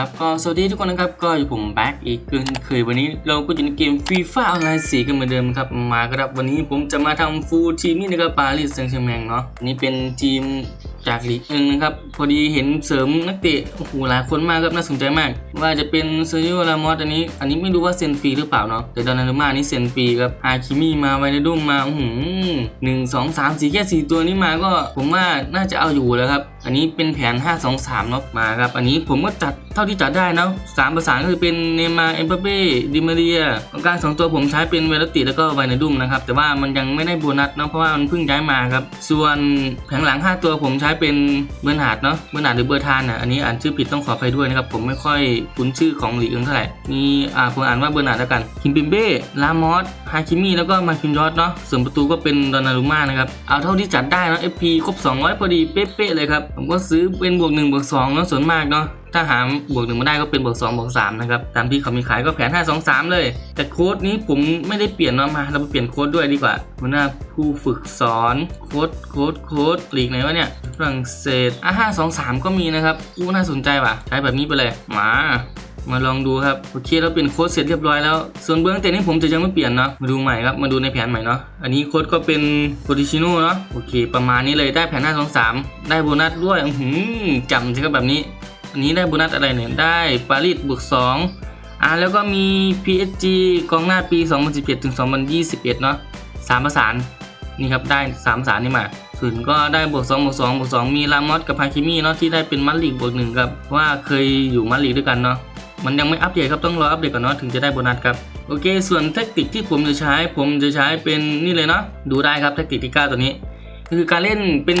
ครับก็สวัสดีทุกคนนะครับก็อยู่ผมแบ็กอีกเช่นเคยวันนี้เราก็อยู่ในเกมฟีฟ่าออนไลน์สีกันเหมือนเดิมครับมาครับวันนี้ผมจะมาทำฟูลทีมนี่นะครับปารีสแซงต์แชร์แมงเนาะนี่เป็นทีมจากลีกหนึ่งนะครับพอดีเห็นเสริมนักเตะโอ้โหหลายคนมากครับน่าสนใจมาก ว่าจะเป็นเซอร์ i ิโอลามอสอันนี้ อันนี้ไม่รู้ว่าเซ็นฟรีหรือเปล่าเนาะแต่ดอนนารุมานี่เซ็นฟรีครับฮาคิมิมาไวนาดุมมาหือหนึ่งสองสามสี่แค่สี่ตัวนี้มาก็ผมว่าน่าจะเอาอยู่แล้วครับ อันนี้เป็นแผน 5 2 3เนาะมาครับ อันนี้ผมก็จัดเท่าที่จัดได้เนาะสามประสานก็คือเป็นเนมาร์เอ็มบัปเป้ดิมาเรียกองกลางสองตัวผมใช้เป็นเวลติแล้วก็ไวนาดุมนะครับ แต่ว่ามันยังไม่ได้โบนัสเนาะเพราะว่ามันเพิ่งย้ายมาครับ ส่วนแผงหลัง 5 ตัวผมใช้เป็นเบอร์นาดเนาะเบอร์นาดหรือเบอร์ทานอะอันนี้อ่านชื่อผิดต้องขออภัยด้วยนะครับผมไม่ค่อยคุ้นชื่อของหลีกเอิงเท่าไหร่มีอ่าผมอ่านว่าเบอร์นาดแล้วกันคิมปิมเบ้ลามอสฮาคิมิแล้วก็มาคิมยอสเนาะส่วนประตูก็เป็นดอนนารุม่านะครับเอาเท่าที่จัดได้เนาะ FP ครบ200พอดีเป๊ะๆเลยครับผมก็ซื้อเป็นบวก1บวก2เนาะส่วนมากเนาะถ้าหาบวกหนึ่งมาได้ก็เป็นบวก2บวก3นะครับตามที่เขามีขายก็แผน 5 2 3 เลย แต่โค้ดนี้ผมไม่ได้เปลี่ยนเนาะมาเราไปเปลี่ยนโค้ดด้วยดีกว่าหัวหน้าผู้ฝึกสอนโค้ดโค้ดโค้ดหลีกไหนวะเนี่ยฝรั่งเศสอะ5 2 3 ก็มีนะครับอู้น่าสนใจว่ะใช้แบบนี้ไปเลยมา มาลองดูครับโอเคเราเปลี่ยนโค้ดเสร็จเรียบร้อยแล้ว ส่วนเบื้องแต่นี้ผมจะยังไม่เปลี่ยนเนาะมาดูใหม่ครับมาดูในแผนใหม่เนาะอันนี้โค้ดก็เป็นโ o ดิชิโน่เนาะโอเค ประมาณนี้เลยได้แผน5 2 3ได้โบนัสด้วยอือหือจำสิครับแบบนี้ อันนี้ได้โบนัสอะไรเนี่ยได้ปารีสบวก2อ่าแล้วก็มี PSG กองหน้าปี 2017ถึง2021 เนาะสามประสานนี่ครับได้สามประสานนี่มาส่วนก็ได้บวก2บวก2บวก2มีลามอสกับฮาคิมิเนาะที่ได้เป็นมัดลีกบวกหนึ่งครับว่าเคยอยู่มัดลีกด้วยกันเนาะ มันยังไม่อัปเดตครับต้องรออัปเดตก่อนเนาะถึงจะได้โบนัสครับโอเค ส่วนแทคติกที่ผมจะใช้ผมจะใช้เป็นนี่เลยเนาะดูได้ครับแทคติกที่ 9 ตัวนี้ คือการเล่นเป็น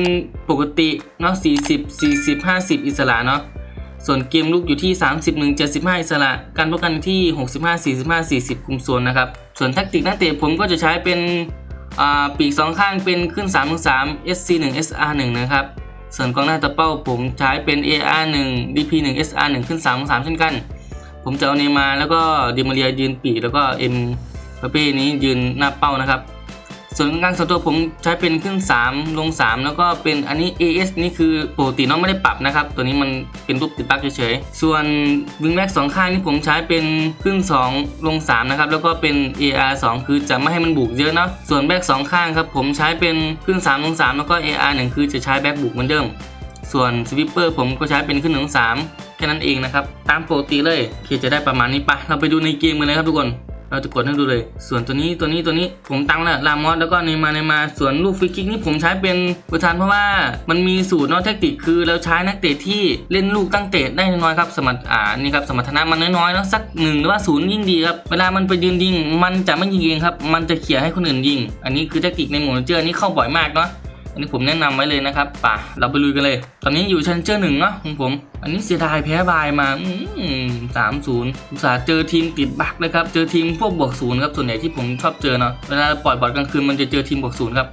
ปกติเนาะ40 40 50 อิสระเนาะส่วนเกมลุกอยู่ที่ 31 75 อิสระ การป้องกันที่ 65 45 40 คุมโซนนะครับ ส่วนแทคติกนักเตะผมก็จะใช้เป็นปีกสองข้างเป็นขึ้น 3 3 SC 1 SR 1นะครับ ส่วนกองหน้าตะเป้าผมใช้เป็น AR 1 DP 1 SR 1ขึ้น 3 3 เช่นกัน ผมจะเอาเนย์มาแล้วก็ดิมาเรียยืนปีกแล้วก็เอ็มปาเป้นี้ยืนหน้าเป้านะครับ ส่วนกลางส่วนตัวผมใช้เป็นขึ้น 3 ลง 3 แล้วก็เป็นอันนี้ AS นี่คือปกติน้องไม่ได้ปรับนะครับ ตัวนี้มันเป็นรูปติดบั๊กเฉยๆ ส่วนวิงแบ็กสองข้างนี่ผมใช้เป็นขึ้น 2 ลง 3 นะครับ แล้วก็เป็น AR 2 คือจะไม่ให้มันบุกเยอะเนาะส่วนแบ็กสองข้างครับผมใช้เป็นขึ้น 3 ลง 3 แล้วก็ AR 1 คือจะใช้แบ็กบุกเหมือนเดิม ส่วนสวิปเปอร์ผมก็ใช้เป็นขึ้นหนึ่งสาม แค่นั้นเองนะครับ ตามปกติเลยโอเคจะได้ประมาณนี้ปะเราไปดูในเกมกันเลยครับทุกคน เราจะกดให้ดูเลย ส่วนตัวนี้ตัวนี้ตัวนี้ผมตั้งแล้วลามอสแล้วก็เนมาร์เนมาส่วนลูกฟรีคิกนี่ผมใช้เป็นประธานเพราะว่ามันมีสูตรนอกแทคติกคือเราใช้นักเตะที่เล่นลูกตั้งเตะได้น้อยครับสมรรถอ่านี่ครับสมรรถนะมันน้อยๆเนาะสักหนึ่งหรือว่าศูนย์ยิ่งดีครับเวลามันไปยืนยิง มันจะไม่ยิงเองครับมันจะเขี่ยให้คนอื่นยิง อันนี้คือแทคติกในหมดเจอร์นี่เข้าบ่อยมากเนาะ อันนี้ผมแนะนำไว้เลยนะครับป่ะเราไปลุยกันเลย ตอนนี้อยู่ชั้นเจอหนึ่งเนาะของผม อันนี้เสียดายแพ้บายมาสามศูนย์อุตส่าห์เจอทีมติดบักเลยครับ เจอทีมพวกบวกศูนย์ครับส่วนใหญ่ที่ผมชอบเจอเนาะเวลาปล่อยบอลกลางคืนมันจะเจอทีมบวกศูนย์ครับ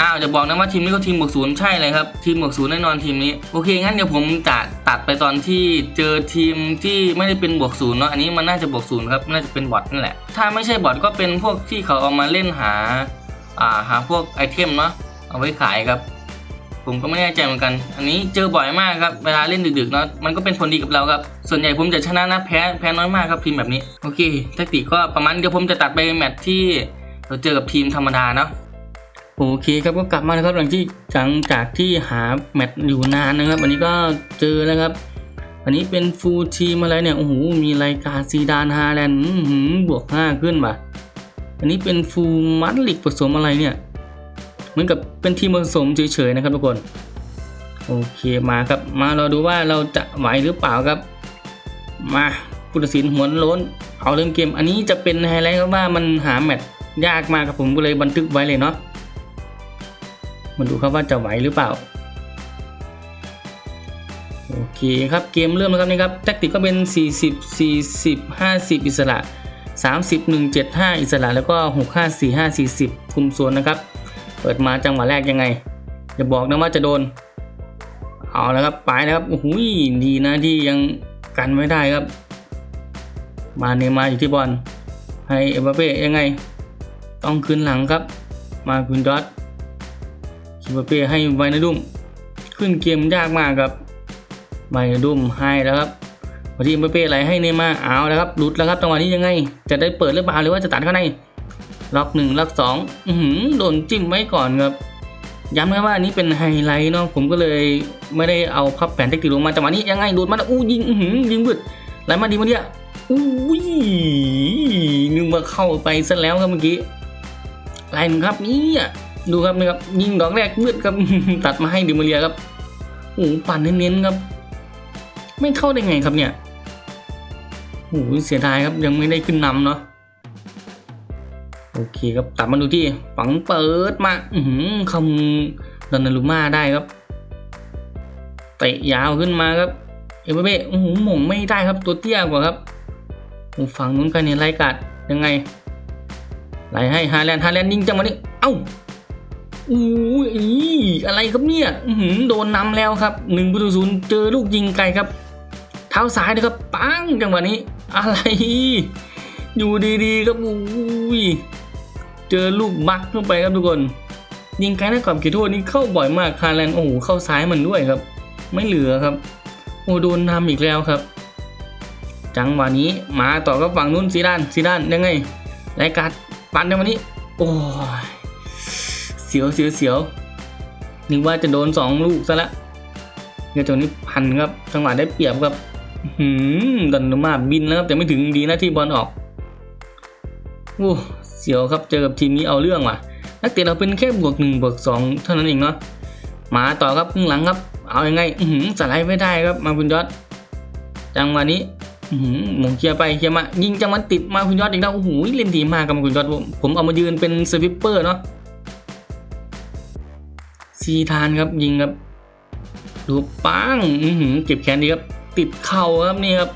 อ้าวจะบอกนะว่าทีมนี้ก็ทีมบวกศูนย์ใช่เลยครับ ทีมบวกศูนย์แน่นอนทีมนี้ โอเค งั้นเดี๋ยวผมจะตัดไปตอนที่เจอทีมที่ไม่ได้เป็นบวกศูนย์เนาะอันนี้มันน่าจะบวกศูนย์ครับน่าจะเป็นบอทนั่นแหละถ้าไม่ใช่บอทก็เป็นพวกที่เขาเอามาเล่นหาอ่าหาพวกไอเทมเนาะ เอาไว้ขายครับ ผมก็ไม่แน่ใจเหมือนกัน อันนี้เจอบ่อยมากครับเวลาเล่นดึกๆเนาะมันก็เป็นผลดีกับเราครับ ส่วนใหญ่ผมจะชนะนะแพ้แพ้น้อยมากครับทีมแบบนี้โอเคแทคติกก็ประมาณเดี๋ยวผมจะตัดไปแมตช์ที่เราเจอกับทีมธรรมดาเนาะโอเคครับก็กลับมานะครับหลังที่หลังจากที่หาแมตช์อยู่นานนะครับอันนี้ก็เจอแล้วครับอันนี้เป็นฟูลทีมอะไรเนี่ยโอ้โหมีรายการซีดานฮาแลนด์บวกห้าขึ้นว่ะอันนี้เป็นฟูลมัดลิกผสมอะไรเนี่ย เหมือนกับเป็นทีมผสมเฉยๆนะครับทุกคน โอเคมาครับ มาเราดูว่าเราจะไหวหรือเปล่าครับ มาผู้ตัดสินหัวล้น เอาเริ่มเกม อันนี้จะเป็นไฮไลท์ครับว่ามันหาแมตช์ยากมากครับผมก็เลยบันทึกไว้เลยเนาะมาดูครับว่าจะไหวหรือเปล่าโอเคครับเกมเริ่มแล้วครับนี่ครับแทคติกก็เป็น 40 40 50 อิสระ 30 1 7 5 อิสระแล้วก็ 6 5 4 5 40 คุมโซนนะครับ เปิดมาจังหวะแรกยังไงอย่าบอกนะว่าจะโดน เอาแล้วครับไปแล้วครับโอ้โหดีนะที่ยังกันไม่ได้ครับ มาเนมาอยู่ที่บอลให้เอ็มบัปเป้ยังไง ต้องคืนหลังครับ มาคุณดอทคิมบัปเป้ให้ไวนาดุมขึ้นเกมยากมากครับไวนาดุมให้แล้วครับพอที่เอ็มบัปเป้ไหลให้เนมาเอาแล้วครับหลุดแล้วครับจังหวะนี้ยังไง จะได้เปิดหรือเปล่าหรือว่าจะตัดเข้าใน ล็อกหนึ่งล็อกสองอือหือโดนจิ้มไว้ก่อนครับ ย้ำนะว่าอันนี้เป็นไฮไลท์เนาะผมก็เลยไม่ได้เอาพับแผนเทคนิคลงมาจังหวะนี้ยังไงโดูดมันอู้ยิงอื้อหือยิงบึดไหลมาดีมาเนี่ยอู้ยนึกว่าเข้าไปซะแล้วครับเมื่อกี้ไรหนึ่ครับนี่อะดูครับนะครับยิงดอกแรกมืดครับตัดมาให้ดิมาเรียครับโอ้ปั่นเน้นๆครับ ไม่เข้าได้ไงครับเนี่ยโอ้เสียดายครับยังไม่ได้ขึ้นนำเนาะ โอเคครับกลับมาดูที่ฝังเปิดมาอือหือคำดอนนารุมาได้ครับเตะยาวขึ้นมาครับเอเบเบ้โอ้โหหม่งไม่ได้ครับตัวเตี้ยกว่าครับฝั่งนู้นกันเนี่ยไล่กัดยังไงไล่ให้ฮาแลนด์ฮาแลนด์ยิงจังหวะนี้เอ้าอู้ยอะไรครับเนี่ยอือหือโดนนำแล้วครับหนึ่งประตูศูนย์เจอลูกยิงไกลครับ เท้าซ้ายนะครับปังจังหวะนี้ อะไร อยู่ดีๆครับอุ้ย เจอลูกบักเข้าไปครับทุกคน ยิงไกลในกรอบเขตโทษนี่เข้าบ่อยมากคาแลนโอ้โหเข้าซ้ายมันด้วยครับ ไม่เหลือครับ โอ้โดนนำอีกแล้วครับ จังหวะนี้มาต่อกับฝั่งนู้นซีดานซีดานยังไงไรการปันในวันนี้ โอ้ยเสียวเสียวเสียวนึกว่าจะโดนสองลูกซะละเดี๋ยวจังนี้พันครับจังหวะได้เปรียบครับหืมดันนุมาบินแล้วครับแต่ไม่ถึงดีนะที่บอลออกโอ้เสียวครับ เจอกับทีมนี้เอาเรื่องว่ะ นักเตะเราเป็นแค่บวกหนึ่งบวกสองเท่านั้นเองเนาะ มาต่อครับครึ่งหลังครับ เอาอยังไง อือหือสไลด์ไม่ได้ครับ มาคุณยอด จังหวะนี้ อือหือหมงเคลียร์ไปเคลียร์มา ยิงจังหวะติดมาคุณยอดอีกแล้ว โอ้โห เล่นดีมากครับมาคุณยอด ผมเอามายืนเป็นสวิปเปอร์เนาะซีทานครับยิงครับ ดูปัง อือหือเก็บแขนดีครับ ติดเข่าครับนี่ครับ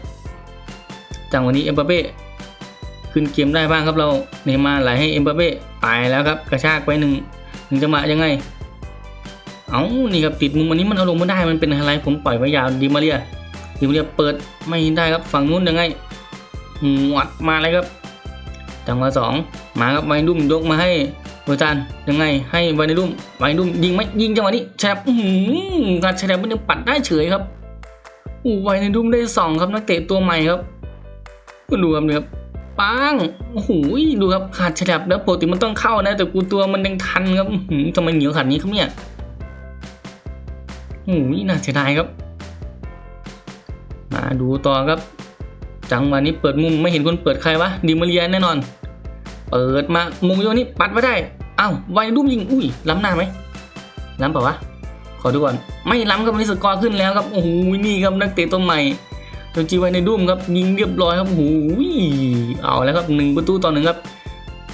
จังหวะนี้เอ็มบัปเป้ ขึ้นเกมได้บ้างครับเราเนย์มาไหลให้เอ็มบัปเป้ไปแล้วครับกระชากไปหนึ่งหนึ่งจังหวะยังไง เอานี่ครับติดมุมอันนี้มันเอาลงไม่ได้มันเป็นอะไรผมปล่อยไว้ยาวดิมาเรียดิมาเรียเปิดไม่ได้ครับฝั่งนู้นยังไงหวัดมาเลยครับจังหวะสองมาครับไวนุ่มยกมาให้เวอร์จันยังไงให้ไวนุ่มไวนุ่มยิงไหมยิงจังหวะนี้แชบอื้อหือการแชบมันยังปัดได้เฉยครับอู้ไวนุ่มได้สองครับนักเตะตัวใหม่ครับก็ดูครับเนี่ยครับ ปังโอ้โหดูครับขาดฉลับแล้วปกติมันต้องเข้านะ แต่กูตัวมันยังทันครับทำไมเหนียวขนาดนี้ครับเนี่ยโอ้โหน่าเสียดายครับ มาดูต่อครับ จังหวะนี้เปิดมุมไม่เห็นคนเปิดใครวะดิมาเรียแน่นอน เปิดมามุมโยนนี้ปัดไม่ได้อ้าวไวรุ่มยิงอุ้ยล้ำหน้าไหมล้ำเปล่าวะขอดูก่อน ไม่ล้ำครับวันนี้สกอร์ขึ้นแล้วครับโอ้โหนี่ครับนักเตะตัวใหม่ โดนจีไว้ในดุ้มครับยิงเรียบร้อยครับโอ้โหเอาแล้วครับหนึ่งประตูต่อหนึ่งครับ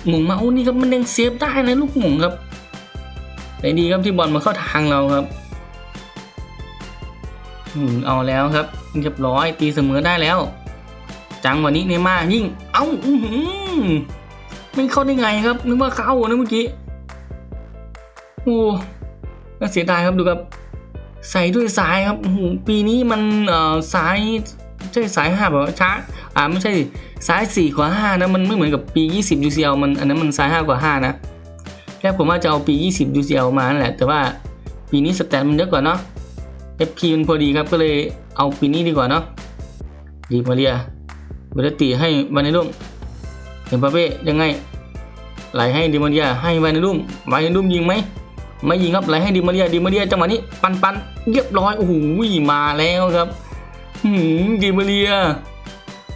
หมุงมาโอ้นี่ครับมันยังเซฟได้นะลูกหมุงครับแต่ดีครับที่บอลมาเข้าทางเราครับเอาแล้วครับ เรียบร้อยตีเสมอได้แล้ว จังวันนี้เนย์มายิ่ง เอ้าอื้อหือไม่เข้าได้ไงครับนึกว่าเข้านะเมื่อกี้โอ้น่าเสียดายครับดูครับ ใส่ด้วยสายครับปีนี้มันเอ่อสาย ใช่สายห้าแบบช้าอ่าไม่ใช่สายสี่กว่าห้านะ มันไม่เหมือนกับปี 20 UCL มันอันนั้นมันสายห้ากว่าห้านะแค่ผมว่าจะเอาปี 20 UCL มานั่นแหละ แต่ว่าปีนี้สแตทมันเยอะกว่าเนาะ FP มันพอดีครับก็เลยเอาปีนี้ดีกว่าเนาะดีมาเรียเบรติให้วานิลุ่มเอ็มปาเป้ยังไงไหลให้ดิมาเรียให้วานิลุ่มวานิลุ่มยิงไหมไม่ยิงครับไหลให้ดิมาเรียดิมาเรียจังหวะนี้ปันปันเรียบร้อยโอ้โหมาแล้วครับ หืมดิมาเรีย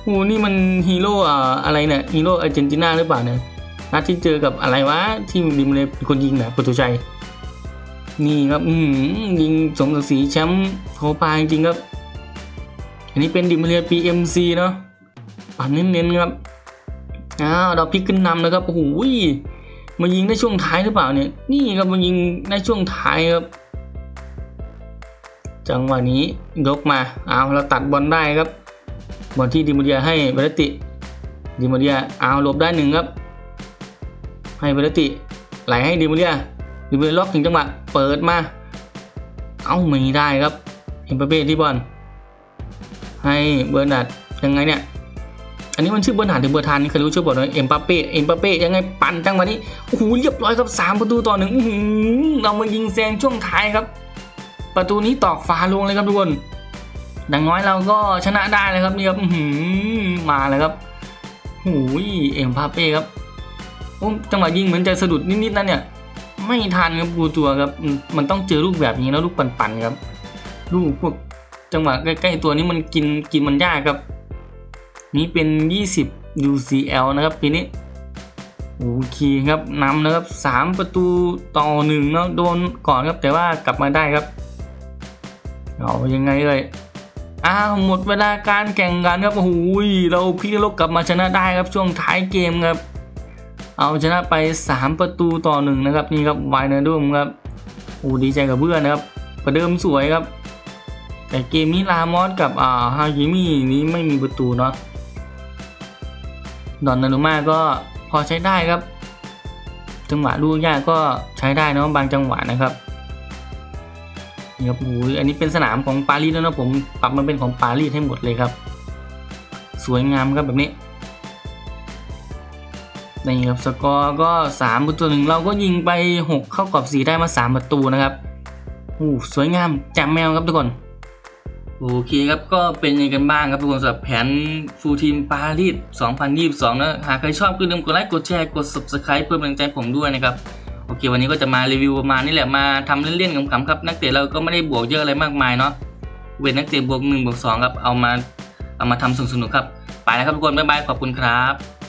โอ้โหนี่มันฮีโร่อ่าอะไรเนี่ยฮีโร่อาร์เจนตินาหรือเปล่าเนี่ยนัดที่เจอกับอะไรวะ ที่ดิมาเรียเป็นคนยิงนะประตูชัย นี่ครับอืมยิงสมศักดิ์ศรีแชมป์โคปาจริงครับ อันนี้เป็นดิมาเรีย PMC เนาะปั่นเน้นๆครับอ้าวเราพลิกขึ้นนำนะครับโอ้โหมายิงในช่วงท้ายหรือเปล่าเนี่ย นี่ครับมายิงในช่วงท้ายครับ จังหวะนี้ยกมาเอาเราตัดบอลได้ครับบอลที่ดิมาเดียให้เบรติดิมาเดียเอาหลบได้หนึ่งครับ ให้เบรติไหลให้ดิมาเดียดิมาเดียล็อกถึงจังหวะเปิดมา เอาไม่ได้ครับเอ็มบัปเป้ที่บอลให้เบอร์นาร์ดยังไงเนี่ย อันนี้มันชื่อเบอร์นาร์ดหรือเบอร์ทานนี่ใครรู้ช่วยบอกหน่อยเอ็มบัปเป้เอ็มบัปเป้ยังไงปั่นจังหวะนี้โอ้โหเรียบร้อยครับสามประตูต่อหนึ่งอื้อหือเรามายิงแซงช่วงท้ายครับ ประตูนี้ตอกฝาลงเลยครับทุกคนดังน้อยเราก็ชนะได้เลยครับนี่ครับมาแล้วครับหูยเอ็มบัปเป้ครับจังหวะยิงเหมือนจะสะดุดนิดๆนั่นเนี่ยไม่ทันครับปูตัวครับมันต้องเจอลูกแบบนี้แล้วลูกปั่นๆครับ ลูกพวกจังหวะใกล้ๆตัวนี้มันกินกินมันยากครับ นี่เป็น 20 UCL นะครับปีนี้โอเคครับนำนะครับ 3 ประตูต่อหนึ่งแล้วโดนก่อนครับแต่ว่ากลับมาได้ครับ เอายังไงเลยอ้าวหมดเวลาการแข่งขันครับโอ้โหเราพลิกลกกลับมาชนะได้ครับช่วงท้ายเกมครับ เอาชนะไป 3 ประตูต่อหนึ่งนะครับนี่ครับไวเนอร์ดุมครับโอ้ดีใจกับเพื่อนนะครับประเดิมสวยครับ แต่เกมนี้ลามอสกับอ่าฮากิมินี้ไม่มีประตูเนาะดอนนารุมาก็พอใช้ได้ครับ จังหวะลูกยากก็ใช้ได้เนาะบางจังหวะนะครับ นี่ครับโอ้ยอันนี้เป็นสนามของปารีสแล้วนะผมปรับมาเป็นของปารีสให้หมดเลยครับ สวยงามครับแบบนี้นี่ครับสกอร์ก็3ประตูหนึ่งเราก็ยิงไป 6 เข้ากรอบ4ได้มา 3 ประตูนะครับโอ้สวยงามแจ่มแมวครับทุกคนโอเคครับก็เป็นยังไงกันบ้างครับทุกคนสำหรับแผนฟูลทีมปารีส 2022 นะ หากใครชอบก็อย่าลืมกดไลค์กดแชร์กด subscribe เพื่อเป็นกำลังใจผมด้วยนะครับ โอเค วันนี้ก็จะมารีวิวประมาณนี้แหละมาทำเล่นๆขำๆครับ นักเตะเราก็ไม่ได้บวกเยอะอะไรมากมายเนาะเวทนนักเตะบวก1บวก2ครับเอามาเอามาทำสนุกๆครับไปแล้วครับทุกคนบ๊ายบายขอบคุณครับ